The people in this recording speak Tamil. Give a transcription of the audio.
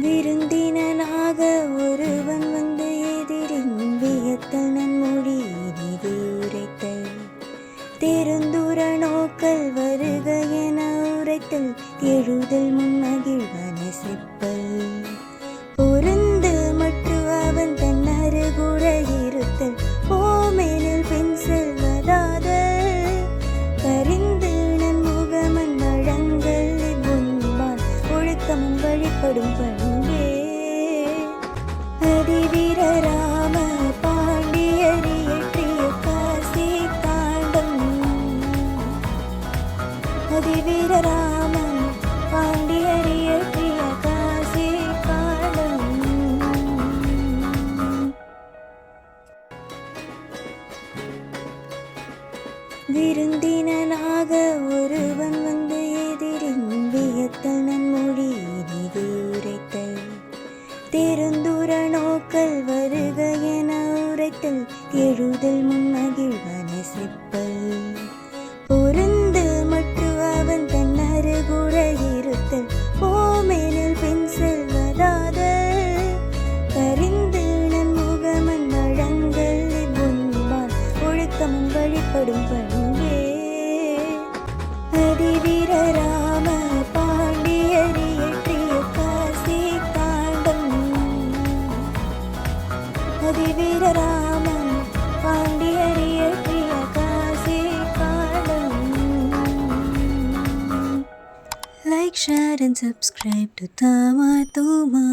விருந்தினனாக ஒருவன் வந்து எதிரின் வியத்தனன் மொழி உரைத்தல். தெருந்துர நோக்கல் வருக என உரைத்தல். எழுதல் முன் மகிழ்வன செப்பல். பொருந்து மற்று அவன் தன் அருகுற இருத்தல். ஓமெனில் பின் செல்வதாத கரிந்து நன்முகமன் வழங்கல். இவ்வுண்பான் ஒழுக்கமும் வழிபடும் பண்பே அதிவீர ராம காசி காண்டம் விருந்தினனாக ஒருவன் வந்து எதிரின் வியத்தல் நன்மொழி இனிது உரைத்தல் திரு நோக்கல் வருக என உரைத்தல் எழுதல் முன்மகிழ்வன செப்பல். பொருந்து மற்று அவன் தன் அருகுற இருத்தல் ஓமெனில் பின் செல்வதாத. கரிந்து நன் முகமன் வழங்கல் முன்பான் ஒழுக்கமும் வழிபடும் பண்பே அதிவீரரா அதிவீர ராம பாண்டியரியற்றிய காசி காண்டம் Like, share and subscribe to Tama Tuma.